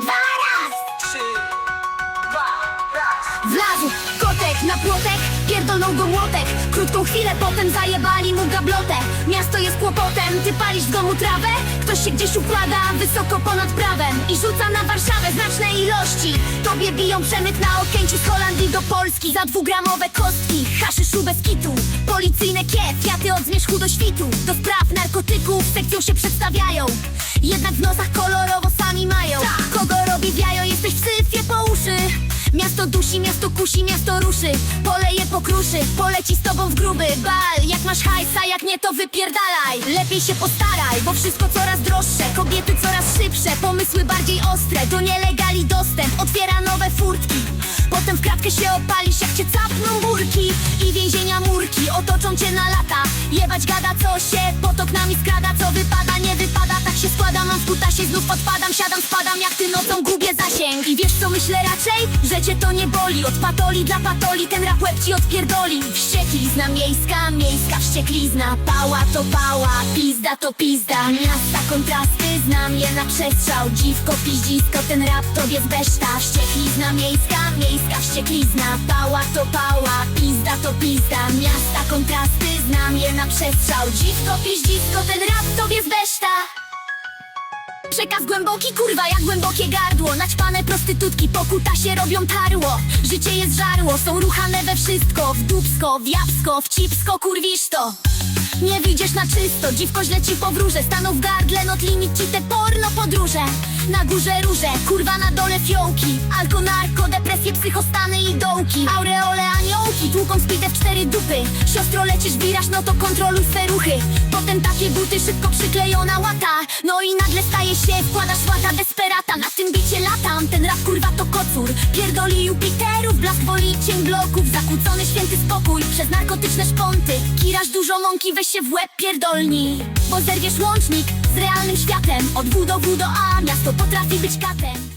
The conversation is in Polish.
dwa, raz. Trzy, dwa, raz. Wlazł kotek na płotek, pierdolnął go młotek. Krótką chwilę potem zajebali mu gablotę. Miasto jest kłopotem, ty palisz w domu trawę? Ktoś się gdzieś układa wysoko ponad prawem I rzuca na Warszawę znaczne ilości. Tobie biją przemyt na okęciu z Holandii do Polski Za dwugramowe kostki, haszyszu bez kitu Policyjne kie, fiaty od zmierzchu do świtu. Do spraw narkotyków sekcją się przedstawiają. Jednak w nosach Dusi, miasto kusi, miasto ruszy. Poleje pokruszy, poleci z tobą w gruby bal. Jak masz hajsa, jak nie to wypierdalaj. Lepiej się postaraj, bo wszystko coraz droższe. Kobiety coraz szybsze, pomysły bardziej ostre. Do nielegali dostęp, otwiera nowe furtki. Potem w kratkę się opalisz, jak cię capną burki. I więzienia murki, otoczą cię na Jebać gada co się pod oknami skrada Co wypada, nie wypada, tak się składa Mam w kutasie, znów odpadam, siadam, spadam Jak ty nocą gubię zasięg I wiesz co myślę raczej? Że cię to nie boli Od patoli dla patoli, ten rap łeb ci odpierdoli. Wścieklizna miejska, miejska wścieklizna Pała to pała, pizda to pizda. Miasta kontrasty, znam je na przestrzał Dziwko, piździsko, ten rap tobie zbeszta Wścieklizna miejska, miejska wścieklizna Pała to pała, pizda to pizda. Miasta kontrasty, znam je na przestrzał Dziwko, piździsko, ten rap tobie zbeszta Przekaz głęboki, kurwa, jak głębokie gardło. Naćpane prostytutki po kutasie robią tarło. Życie jest żarło, są ruchane we wszystko. W dupsko, w jabłsko, w cipsko, kurwisz to Nie wyjdziesz na czysto, dziwko źle ci powróżę. Staną w gardle, not limit ci te porno podróże. Na górze róże, kurwa na dole fiołki. Alko, narko, depresje, psychostany i dołki. Aureole, aniołki, tłuką spite w cztery dupy lecisz, wirasz, no to kontroluj swe ruchy. Potem takie buty szybko przyklejona łata. No i nagle staje się, wkładasz łata desperata. Na tym bicie latam, ten rap kurwa to kocur. Pierdoli Jupiterów, blask woli cień bloków. Zakłócony święty spokój przez narkotyczne szponty. Kirasz dużo mąki, weź się w łeb pierdolni. Bo zerwiesz łącznik z realnym światem. Od W do W do A, miasto potrafi być katem